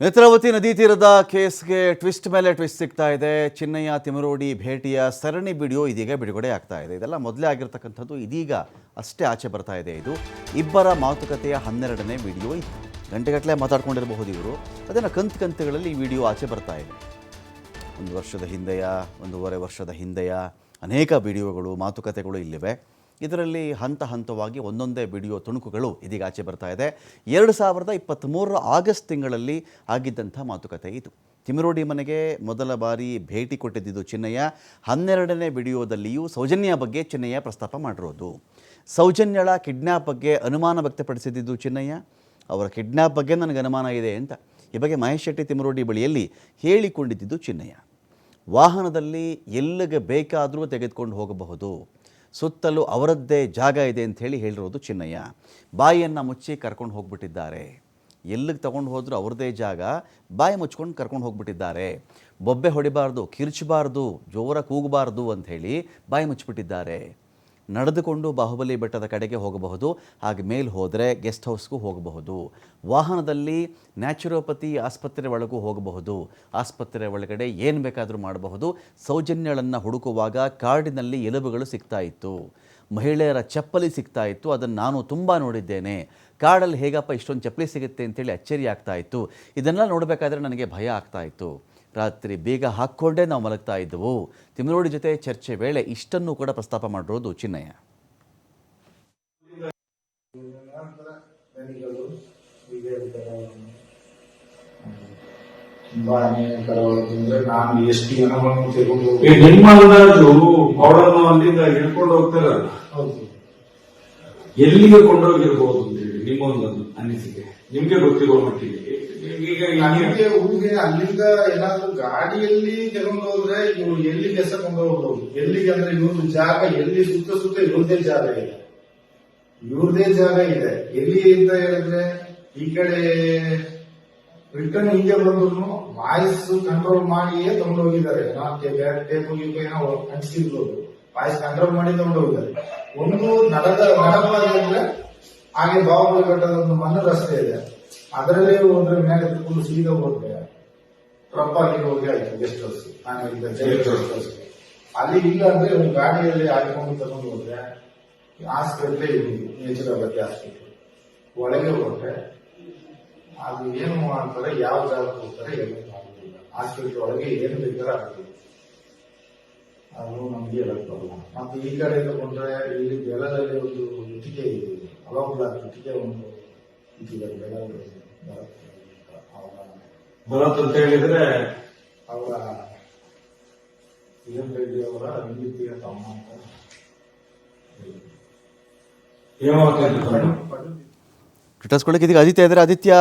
ನೇತ್ರಾವತಿ ನದಿ ತೀರದ ಕೇಸ್ಗೆ ಟ್ವಿಸ್ಟ್ ಮೇಲೆ ಟ್ವಿಸ್ಟ್ ಸಿಗ್ತಾ ಇದೆ. ಚಿನ್ನಯ್ಯ ತಿಮರೋಡಿ ಭೇಟಿಯ ಸರಣಿ ವಿಡಿಯೋ ಇದೀಗ ಬಿಡುಗಡೆ ಆಗ್ತಾ ಇದೆ. ಇದೆಲ್ಲ ಮೊದಲೇ ಆಗಿರ್ತಕ್ಕಂಥದ್ದು ಇದೀಗ ಅಷ್ಟೇ ಆಚೆ ಬರ್ತಾ ಇದೆ ಇದು. ಇಬ್ಬರ ಮಾತುಕತೆಯ ಹನ್ನೆರಡನೇ ವಿಡಿಯೋ ಇತ್ತು ಗಂಟೆಗಟ್ಟಲೆ ಮಾತಾಡ್ಕೊಂಡಿರಬಹುದು ಇವರು. ಅದನ್ನು ಕಂತು ಕಂತುಗಳಲ್ಲಿ ಈ ವಿಡಿಯೋ ಆಚೆ ಬರ್ತಾ ಇದೆ. ಒಂದು ವರ್ಷದ ಹಿಂದೆಯ, ಒಂದೂವರೆ ವರ್ಷದ ಹಿಂದೆಯ, ಅನೇಕ ವಿಡಿಯೋಗಳು, ಮಾತುಕತೆಗಳು ಇಲ್ಲಿವೆ. ಇದರಲ್ಲಿ ಹಂತ ಹಂತವಾಗಿ ಒಂದೊಂದೇ ವಿಡಿಯೋ ತುಣುಕುಗಳು ಇದೀಗ ಆಚೆ ಬರ್ತಾ ಇದೆ. ಎರಡು ಸಾವಿರದ ಇಪ್ಪತ್ತ್ಮೂರರ ಆಗಸ್ಟ್ ತಿಂಗಳಲ್ಲಿ ಆಗಿದ್ದಂಥ ಮಾತುಕತೆ ಇದು. ತಿಮಿರೋಡಿ ಮನೆಗೆ ಮೊದಲ ಬಾರಿ ಭೇಟಿ ಕೊಟ್ಟಿದ್ದಿದ್ದು ಚಿನ್ನಯ್ಯ. ಹನ್ನೆರಡನೇ ವಿಡಿಯೋದಲ್ಲಿಯೂ ಸೌಜನ್ಯ ಬಗ್ಗೆ ಚಿನ್ನಯ್ಯ ಪ್ರಸ್ತಾಪ ಮಾಡಿರೋದು. ಸೌಜನ್ಯಳ ಕಿಡ್ನ್ಯಾಪ್ ಬಗ್ಗೆ ಅನುಮಾನ ವ್ಯಕ್ತಪಡಿಸಿದ್ದು ಚಿನ್ನಯ್ಯ. ಅವರ ಕಿಡ್ನ್ಯಾಪ್ ಬಗ್ಗೆ ನನಗೆ ಅನುಮಾನ ಇದೆ ಅಂತ. ಈ ಬಗ್ಗೆ ಮಹೇಶ್ ಶೆಟ್ಟಿ ತಿಮರೋಡಿ ಬಳಿಯಲ್ಲಿ ಹೇಳಿಕೊಂಡಿದ್ದಿದ್ದು ಚಿನ್ನಯ್ಯ. ವಾಹನದಲ್ಲಿ ಎಲ್ಲಿಗೆ ಬೇಕಾದರೂ ತೆಗೆದುಕೊಂಡು ಹೋಗಬಹುದು. ಸುತ್ತಲೂ ಅವರದ್ದೇ ಜಾಗ ಇದೆ ಅಂತ ಹೇಳಿ ಹೇಳಿರೋದು ಚಿನ್ನಯ್ಯ. ಬಾಯಿಯನ್ನು ಮುಚ್ಚಿ ಕರ್ಕೊಂಡು ಹೋಗ್ಬಿಟ್ಟಿದ್ದಾರೆ. ಎಲ್ಲಿಗೆ ತಗೊಂಡು ಹೋದರೂ ಅವ್ರದ್ದೇ ಜಾಗ, ಬಾಯಿ ಮುಚ್ಕೊಂಡು ಕರ್ಕೊಂಡು ಹೋಗ್ಬಿಟ್ಟಿದ್ದಾರೆ. ಬೊಬ್ಬೆ ಹೊಡಿಬಾರ್ದು, ಕಿರ್ಚಬಾರ್ದು ಜೋರ ಕೂಗಬಾರ್ದು ಅಂಥೇಳಿ ಬಾಯಿ ಮುಚ್ಚಿಬಿಟ್ಟಿದ್ದಾರೆ. ನಡೆದುಕೊಂಡು ಬಾಹುಬಲಿ ಬೆಟ್ಟದ ಕಡೆಗೆ ಹೋಗಬಹುದು, ಹಾಗೆ ಮೇಲೆ ಹೋದರೆ ಗೆಸ್ಟ್ ಹೌಸ್ಗೂ ಹೋಗಬಹುದು. ವಾಹನದಲ್ಲಿ ನ್ಯಾಚುರೋಪತಿ ಆಸ್ಪತ್ರೆ ಒಳಗೂ ಹೋಗಬಹುದು. ಆಸ್ಪತ್ರೆ ಒಳಗಡೆ ಏನು ಬೇಕಾದರೂ ಮಾಡಬಹುದು. ಸೌಜನ್ಯಗಳನ್ನು ಹುಡುಕುವಾಗ ಕಾರ್ಡಿನಲ್ಲಿ ಎಲುಬುಗಳು ಸಿಗ್ತಾ ಇತ್ತು. ಮಹಿಳೆಯರ ಚಪ್ಪಲಿ ಸಿಗ್ತಾ ಇತ್ತು. ಅದನ್ನು ನಾನು ತುಂಬ ನೋಡಿದ್ದೇನೆ. ಕಾಡಲ್ಲಿ ಹೇಗಪ್ಪ ಇಷ್ಟೊಂದು ಚಪ್ಪಲಿ ಸಿಗುತ್ತೆ ಅಂತೇಳಿ ಅಚ್ಚರಿ ಆಗ್ತಾ ಇತ್ತು. ಇದನ್ನೆಲ್ಲ ನೋಡಬೇಕಾದ್ರೆ ನನಗೆ ಭಯ ಆಗ್ತಾ ಇತ್ತು. ರಾತ್ರಿ ಬೇಗ ಹಾಕ್ಕೊಂಡೇ ನಾವು ಮಲಗ್ತಾ ಇದ್ದವು. ತಿಮ್ಮರೋಡಿ ಜೊತೆ ಚರ್ಚೆ ವೇಳೆ ಇಷ್ಟನ್ನು ಕೂಡ ಪ್ರಸ್ತಾಪ ಮಾಡಿರೋದು ಚಿನ್ನಯ್ಯ. ನಾನು ಎಷ್ಟು ನಿಮ್ಮ ಅಲ್ಲಿಂದ ಹಿಡ್ಕೊಂಡು ಹೋಗ್ತಾರಲ್ಲ? ಹೌದು. ಎಲ್ಲಿಗೆ ಕೊಂಡೋಗಿರ್ಬೋದು ಅಂತೇಳಿ ನಿಮ್ಮ ಒಂದು ಅನಿಸಿಕೆ. ನಿಮ್ಗೆ ಗೊತ್ತಿರೋ ಮಟ್ಟಿಗೆ. ಈಗ ನನಗೆ ಊರಿಗೆ ಅಲ್ಲಿಂದ ಏನಾದ್ರು ಗಾಡಿಯಲ್ಲಿ ತಗೊಂಡು ಹೋದ್ರೆ ಇವ್ರು ಎಲ್ಲಿಗೆ ಎಸಕೊಂಡು ಹೋಗ್ಬೋದು ಎಲ್ಲಿಗೆ ಅಂದ್ರೆ ಇವ್ರದ್ದು ಜಾಗ, ಎಲ್ಲಿ ಸುತ್ತ ಸುತ್ತ ಇವ್ರದೇ ಜಾಗ ಇದೆ. ಇವ್ರದೇ ಜಾಗ ಇದೆ. ಎಲ್ಲಿ ಅಂತ ಹೇಳಿದ್ರೆ ಈ ಕಡೆ ರಿಟರ್ನ್ ಹಿಂಗೆ ಬಂದ್ರು ವಾಯ್ಸ್ ಕಂಟ್ರೋಲ್ ಮಾಡಿಯೇ ತಗೊಂಡು ಹೋಗಿದ್ದಾರೆ ಟೇಪ್ ಏನೋ ಅಂಟಿಸಿರ್ಬೋದು ವಾಯ್ಸ್ ಕಂಟ್ರೋಲ್ ಮಾಡಿ ತಗೊಂಡು ಹೋಗಿದ್ದಾರೆ ಒಂದು ನಡದ ನಡಪಾದೆ ಅಂದ್ರೆ ಹಾಗೆ ಬಾಹುಬಲಿ ಕಟ್ಟದ ಒಂದು ಮಣ್ಣು ರಸ್ತೆ ಇದೆ. ಅದರಲ್ಲೇ ಒಂದ್ರೆ ಮೇಲೆ ಕುತ್ಕೊಂಡು ಸೀದಾ ಹೋದ್ರೆ ಪ್ರೊಪರ್ಲಿ ಹೋಗಿ ಆಯ್ತು ಗೆಸ್ಟ್ ಹೌಸ್ ನಾನು ಈಗ ಗೆಸ್ಟ್ ಹೌಸ್ ಅಲ್ಲಿ ಇಲ್ಲ ಅಂದ್ರೆ ಒಂದು ಗಾಡಿಯಲ್ಲಿ ಹಾಕೊಂಡು ತಗೊಂಡು ಹೋದ್ರೆ ಆಸ್ಪತ್ರೆ ನೇಚರ್ ಬಗ್ಗೆ ಆಸ್ಪತ್ರೆ. ಒಳಗೆ ಹೋದ್ರೆ ಅದು ಏನು ಮಾಡ್ತಾರೆ ಯಾವ ಜಾಗಕ್ಕೆ ಹೋಗ್ತಾರೆ ಏನು ಮಾಡುದಿಲ್ಲ. ಹಾಸ್ಪಿಟ್ಲ್ ಒಳಗೆ ಏನು ಬೇಕಾದ್ರೆ ಆಗುದಿಲ್ಲ ಅದು ನಮ್ಗೆ ಹೇಳಕ್ ಬರಲ್ಲ ಮತ್ತೆ ಈ ಕಡೆ ತಗೊಂಡ್ರೆ ಇಲ್ಲಿ ಬೆಳದಲ್ಲಿ ಒಂದು ಇಟ್ಟಿಗೆ ಇದೆ ಅವಾಗ ಇಟ್ಟಿಗೆ ಒಂದು ಇಟ್ಟಿಗೆ ಬೆಳಗ್ಗೆ ಅವರ ಭರತ್ ಅಂತ ಹೇಳಿದ್ರೆ ಅವರ ಕಿರಣ್ ರೆಡ್ಡಿ ಅವರ ನಿಮಿತ್ತಿಯ ತಮ್ಮ ಅಂತ ಟ್ವಿಟರ್ಸ್ಕೊಳ್ಳೋಕೆ ಇದೀಗ ಆದಿತ್ಯ ಇದ್ದಾರೆ. ಆದಿತ್ಯ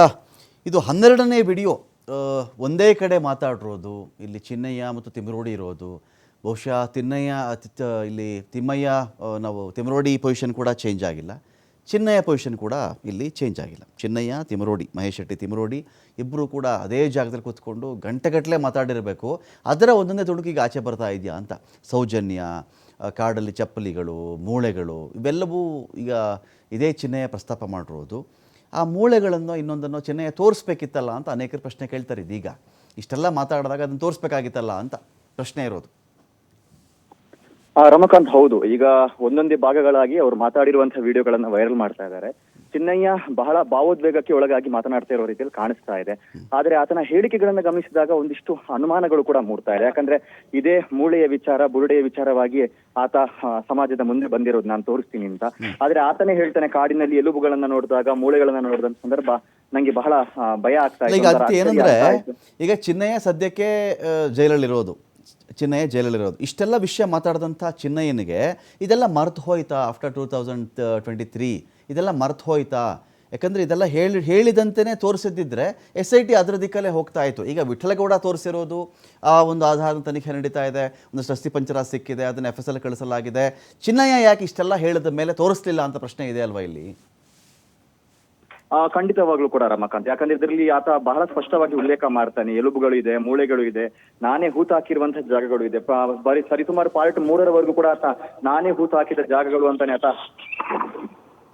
ಇದು ಹನ್ನೆರಡನೇ ವಿಡಿಯೋ ಒಂದೇ ಕಡೆ ಮಾತಾಡಿರೋದು ಇಲ್ಲಿ ಚಿನ್ನಯ್ಯ ಮತ್ತು ತಿಮ್ರೋಡಿ ಇರೋದು. ಬಹುಶಃ ತಿನ್ನಯ್ಯ ಇಲ್ಲಿ ತಿಮ್ಮಯ್ಯ ನಾವು ತಿಮರೋಡಿ ಪೊಸಿಷನ್ ಕೂಡ ಚೇಂಜ್ ಆಗಿಲ್ಲ. ಚಿನ್ನಯ್ಯ ಪೊಸಿಷನ್ ಕೂಡ ಇಲ್ಲಿ ಚೇಂಜ್ ಆಗಿಲ್ಲ. ಚಿನ್ನಯ್ಯ ತಿಮರೋಡಿ ಮಹೇಶ್ ಶೆಟ್ಟಿ ತಿಮರೋಡಿ ಇಬ್ಬರು ಕೂಡ ಅದೇ ಜಾಗದಲ್ಲಿ ಕೂತ್ಕೊಂಡು ಗಂಟೆಗಟ್ಟಲೆ ಮಾತಾಡಿರಬೇಕು. ಅದರ ಒಂದೊಂದೇ ತುಣುಕಿಗೆ ಆಚೆ ಬರ್ತಾ ಇದೆಯಾ ಅಂತ. ಸೌಜನ್ಯ ಕಾಡಲ್ಲಿ ಚಪ್ಪಲಿಗಳು, ಮೂಳೆಗಳು, ಇವೆಲ್ಲವೂ ಈಗ ಇದೇ ಚಿನ್ನಯ್ಯ ಪ್ರಸ್ತಾಪ ಮಾಡಿರೋದು. ಆ ಮೂಳೆಗಳನ್ನು ಇನ್ನೊಂದನ್ನು ಚಿನ್ನಯ್ಯ ತೋರಿಸ್ಬೇಕಿತ್ತಲ್ಲ ಅಂತ ಅನೇಕರು ಪ್ರಶ್ನೆ ಕೇಳ್ತಾರೆ ಇದೀಗ. ಇಷ್ಟೆಲ್ಲ ಮಾತಾಡಿದಾಗ ಅದನ್ನು ತೋರಿಸ್ಬೇಕಾಗಿತ್ತಲ್ಲ ಅಂತ ಪ್ರಶ್ನೆ ಇರೋದು. ರಮಕಾಂತ್ ಹೌದು. ಈಗ ಒಂದೊಂದೇ ಭಾಗಗಳಾಗಿ ಅವರು ಮಾತಾಡಿರುವಂತಹ ವಿಡಿಯೋಗಳನ್ನ ವೈರಲ್ ಮಾಡ್ತಾ ಇದ್ದಾರೆ. ಚಿನ್ನಯ್ಯ ಬಹಳ ಭಾವೋದ್ವೇಗಕ್ಕೆ ಒಳಗಾಗಿ ಮಾತನಾಡ್ತಾ ಇರೋ ರೀತಿಯಲ್ಲಿ ಕಾಣಿಸ್ತಾ ಇದೆ. ಆದ್ರೆ ಆತನ ಹೇಳಿಕೆಗಳನ್ನ ಗಮನಿಸಿದಾಗ ಒಂದಿಷ್ಟು ಅನುಮಾನಗಳು ಕೂಡ ಮೂಡ್ತಾ ಇದೆ. ಯಾಕಂದ್ರೆ ಇದೇ ಮೂಳೆಯ ವಿಚಾರ ಬುರುಡೆಯ ವಿಚಾರವಾಗಿ ಆತ ಸಮಾಜದ ಮುಂದೆ ಬಂದಿರೋದು ನಾನು ತೋರಿಸ್ತೀನಿ ಅಂತ. ಆದ್ರೆ ಆತನೇ ಹೇಳ್ತಾನೆ ಕಾಡಿನಲ್ಲಿ ಎಲುಬುಗಳನ್ನ ನೋಡಿದಾಗ ಮೂಳೆಗಳನ್ನ ನೋಡಿದ ಸಂದರ್ಭ ನಂಗೆ ಬಹಳ ಭಯ ಆಗ್ತಾ ಇದೆ ಈಗ ಚಿನ್ನಯ್ಯ ಸದ್ಯಕ್ಕೆ ಜೈಲಲ್ಲಿರೋದು. ಚಿನ್ನಯ್ಯ ಜೈಲಲ್ಲಿರೋದು. ಇಷ್ಟೆಲ್ಲ ವಿಷಯ ಮಾತಾಡಿದಂಥ ಚಿನ್ನಯ್ಯನಿಗೆ ಇದೆಲ್ಲ ಮರ್ತು ಹೋಯ್ತಾ after two thousand twenty three ಇದೆಲ್ಲ ಮರ್ತು ಹೋಯ್ತಾ? ಯಾಕಂದರೆ ಇದೆಲ್ಲ ಹೇಳಿ ಹೇಳಿದಂತೆಯೇ ತೋರಿಸಿದ್ದಿದ್ರೆ ಎಸ್ ಐ ಟಿ ಅದರ ದಿಕ್ಕಲ್ಲೇ ಹೋಗ್ತಾ ಇತ್ತು. ಈಗ ವಿಠಲಗೌಡ ತೋರಿಸಿರೋದು ಆ ಒಂದು ಆಧಾರದ ತನಿಖೆ ನಡೀತಾ ಇದೆ, ಒಂದು ಅಸ್ಥಿ ಪಂಚರ ಸಿಕ್ಕಿದೆ, ಅದನ್ನು ಎಫ್ ಎಸ್ ಎಲ್ ಕಳಿಸಲಾಗಿದೆ. ಚಿನ್ನಯ್ಯ ಯಾಕೆ ಇಷ್ಟೆಲ್ಲ ಹೇಳಿದ ಮೇಲೆ ತೋರಿಸ್ಲಿಲ್ಲ ಅಂತ ಪ್ರಶ್ನೆ ಇದೆ ಅಲ್ವಾ ಇಲ್ಲಿ? ಖಂಡಿತವಾಗ್ಲೂ ಕೂಡ ರಮಾಕಾಂತ್. ಯಾಕಂದ್ರೆ ಇದರಲ್ಲಿ ಆತ ಬಹಳ ಸ್ಪಷ್ಟವಾಗಿ ಉಲ್ಲೇಖ ಮಾಡ್ತಾನೆ. ಎಲುಬುಗಳು ಇದೆ, ಮೂಳೆಗಳು ಇದೆ. ನಾನೇ ಹೂತ್ ಹಾಕಿರುವಂತಹ ಜಾಗಗಳು ಇದೆ. ಬರಿ ಬರೀ ಸರಿಸುಮಾರು ಪಾರ್ಟ್ ಮೂರರವರೆಗೂ ಕೂಡ ಆತ ನಾನೇ ಹೂತ್ ಹಾಕಿದ ಜಾಗಗಳು ಅಂತಾನೆ ಆತ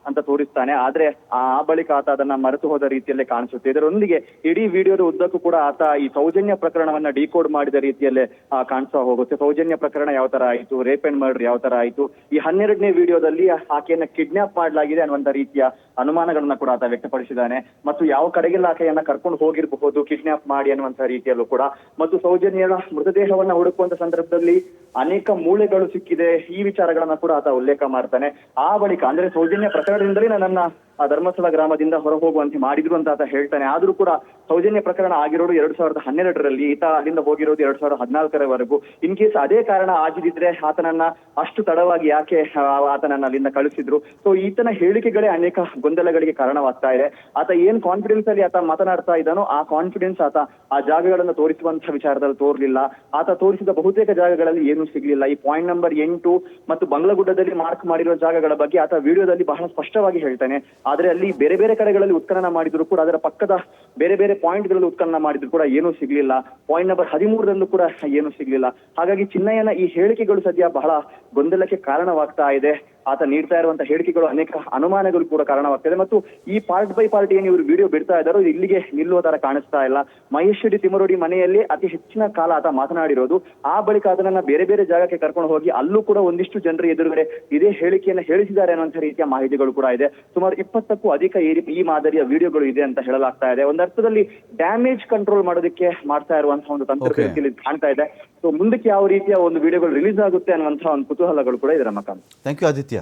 ಅಂತ ತೋರಿಸ್ತಾನೆ. ಆದ್ರೆ ಆ ಬಳಿಕ ಆತ ಅದನ್ನ ಮರೆತು ಹೋದ ರೀತಿಯಲ್ಲೇ ಕಾಣಿಸುತ್ತೆ. ಇದರೊಂದಿಗೆ ಇಡೀ ವಿಡಿಯೋದ ಉದ್ದಕ್ಕೂ ಕೂಡ ಆತ ಈ ಸೌಜನ್ಯ ಪ್ರಕರಣವನ್ನ ಡಿಕೋಡ್ ಮಾಡಿದ ರೀತಿಯಲ್ಲೇ ಕಾಣಿಸ್ತಾ ಹೋಗುತ್ತೆ. ಸೌಜನ್ಯ ಪ್ರಕರಣ ಯಾವ ತರ ಆಯ್ತು? ರೇಪ್ ಅಂಡ್ ಮರ್ಡರ್ ಯಾವ ತರ ಆಯ್ತು? ಈ ಹನ್ನೆರಡನೇ ವಿಡಿಯೋದಲ್ಲಿ ಆಕೆಯನ್ನ ಕಿಡ್ನಾಪ್ ಮಾಡಲಾಗಿದೆ ಅನ್ನುವಂತ ರೀತಿಯ ಅನುಮಾನಗಳನ್ನ ಕೂಡ ಆತ ವ್ಯಕ್ತಪಡಿಸಿದ್ದಾನೆ. ಮತ್ತು ಯಾವ ಕಡೆಗೆಲ್ಲ ಆಕೆಯನ್ನ ಕರ್ಕೊಂಡು ಹೋಗಿರಬಹುದು, ಕಿಡ್ನಾಪ್ ಮಾಡಿ ಅನ್ನುವಂತ ರೀತಿಯಲ್ಲೂ ಕೂಡ. ಮತ್ತು ಸೌಜನ್ಯರ ಮೃತದೇಹವನ್ನ ಹುಡುಕುವಂತ ಸಂದರ್ಭದಲ್ಲಿ ಅನೇಕ ಮೂಳೆಗಳು ಸಿಕ್ಕಿದೆ. ಈ ವಿಚಾರಗಳನ್ನ ಕೂಡ ಆತ ಉಲ್ಲೇಖ ಮಾಡ್ತಾನೆ. ಆ ಬಳಿಕ, ಅಂದ್ರೆ ಸೌಜನ್ಯ ಪ್ರಕರಣದಿಂದಲೇ ನನ್ನನ್ನ ಆ ಧರ್ಮಸ್ಥಳ ಗ್ರಾಮದಿಂದ ಹೊರ ಹೋಗುವಂತೆ ಮಾಡಿದ್ರು ಅಂತ ಆತ ಹೇಳ್ತಾನೆ. ಆದ್ರೂ ಕೂಡ ಸೌಜನ್ಯ ಪ್ರಕರಣ ಆಗಿರೋದು ಎರಡ್ ಸಾವಿರದ ಹನ್ನೆರಡರಲ್ಲಿ, ಈತ ಅಲ್ಲಿಂದ ಹೋಗಿರೋದು ಎರಡ್ ಸಾವಿರದ ಹದಿನಾಲ್ಕರವರೆಗೂ. ಇನ್ ಕೇಸ್ ಅದೇ ಕಾರಣ ಆಗಿದಿದ್ರೆ ಆತನನ್ನ ಅಷ್ಟು ತಡವಾಗಿ ಯಾಕೆ ಆತನನ್ನ ಅಲ್ಲಿಂದ ಕಳಿಸಿದ್ರು? ಸೊ ಈತನ ಹೇಳಿಕೆಗಳೇ ಅನೇಕ ಗೊಂದಲಗಳಿಗೆ ಕಾರಣವಾಗ್ತಾ ಇದೆ. ಆತ ಏನ್ ಕಾನ್ಫಿಡೆನ್ಸ್ ಅಲ್ಲಿ ಆತ ಮಾತನಾಡ್ತಾ ಇದ್ದಾನೋ, ಆ ಕಾನ್ಫಿಡೆನ್ಸ್ ಆತ ಆ ಜಾಗಗಳನ್ನು ತೋರಿಸುವಂತಹ ವಿಚಾರದಲ್ಲಿ ತೋರ್ಲಿಲ್ಲ. ಆತ ತೋರಿಸಿದ ಬಹುತೇಕ ಜಾಗಗಳಲ್ಲಿ ಏನೂ ಸಿಗ್ಲಿಲ್ಲ. ಈ ಪಾಯಿಂಟ್ ನಂಬರ್ ಎಂಟು ಮತ್ತು ಬಂಗ್ಲಗುಡ್ಡದಲ್ಲಿ ಮಾರ್ಕ್ ಮಾಡಿರುವ ಜಾಗಗಳ ಬಗ್ಗೆ ಆತ ವಿಡಿಯೋದಲ್ಲಿ ಬಹಳ ಸ್ಪಷ್ಟವಾಗಿ ಹೇಳ್ತಾನೆ. ಆದ್ರೆ ಅಲ್ಲಿ ಬೇರೆ ಬೇರೆ ಕಡೆಗಳಲ್ಲಿ ಉತ್ಖನನ ಮಾಡಿದ್ರು ಕೂಡ, ಅದರ ಪಕ್ಕದ ಬೇರೆ ಬೇರೆ ಪಾಯಿಂಟ್ಗಳಲ್ಲಿ ಉತ್ಖನನ ಮಾಡಿದ್ರು ಕೂಡ ಏನೂ ಸಿಗ್ಲಿಲ್ಲ. ಪಾಯಿಂಟ್ ನಂಬರ್ ಹದಿಮೂರರಲ್ಲೂ ಕೂಡ ಏನೂ ಸಿಗ್ಲಿಲ್ಲ. ಹಾಗಾಗಿ ಚಿನ್ನಯ್ಯನ ಈ ಹೇಳಿಕೆಗಳು ಸದ್ಯ ಬಹಳ ಗೊಂದಲಕ್ಕೆ ಕಾರಣವಾಗ್ತಾ ಇದೆ. ಆತ ನೀಡ್ತಾ ಇರುವಂತಹ ಹೇಳಿಕೆಗಳು ಅನೇಕ ಅನುಮಾನಗಳು ಕೂಡ ಕಾರಣವಾಗ್ತದೆ. ಮತ್ತು ಈ ಪಾರ್ಟ್ ಬೈ ಪಾರ್ಟ್ ಏನು ಇವರು ವಿಡಿಯೋ ಬಿಡ್ತಾ ಇದ್ದಾರೋ ಇಲ್ಲಿಗೆ ನಿಲ್ಲುವ ತರ ಕಾಣಿಸ್ತಾ ಇಲ್ಲ. ಮಹೇಶ್ ರೆಡ್ಡಿ ತಿಮರೋಡಿ ಮನೆಯಲ್ಲಿ ಅತಿ ಹೆಚ್ಚಿನ ಕಾಲ ಆತ ಮಾತನಾಡಿರೋದು ಆ ಬಳಿಕ ಅದನ್ನ ಬೇರೆ ಬೇರೆ ಜಾಗಕ್ಕೆ ಕರ್ಕೊಂಡು ಹೋಗಿ ಅಲ್ಲೂ ಕೂಡ ಒಂದಿಷ್ಟು ಜನರ ಎದುರುಗಡೆ ಇದೇ ಹೇಳಿಕೆಯನ್ನು ಹೇಳಿಸಿದ್ದಾರೆ ಅನ್ನುವಂತ ರೀತಿಯ ಮಾಹಿತಿಗಳು ಕೂಡ ಇದೆ. ಸುಮಾರು ಇಪ್ಪತ್ತಕ್ಕೂ ಅಧಿಕ ಈ ಮಾದರಿಯ ವಿಡಿಯೋಗಳು ಇದೆ ಅಂತ ಹೇಳಲಾಗ್ತಾ ಇದೆ. ಒಂದರ್ಥದಲ್ಲಿ ಡ್ಯಾಮೇಜ್ ಕಂಟ್ರೋಲ್ ಮಾಡೋದಕ್ಕೆ ಮಾಡ್ತಾ ಇರುವಂತಹ ಒಂದು ತಂತ್ರ Okay. ಇಲ್ಲಿ ಕಾಣ್ತಾ ಇದೆ. ಸೊ ಮುಂದಕ್ಕೆ ಯಾವ ರೀತಿಯ ಒಂದು ವಿಡಿಯೋಗಳು ರಿಲೀಸ್ ಆಗುತ್ತೆ ಅನ್ನುವಂತಹ ಒಂದು ಕುತೂಹಲಗಳು ಕೂಡ ಇದೆ ರಮಕಾಂತ್ ಥ್ಯಾಂಕ್ ಯು ಆದಿತ್ಯ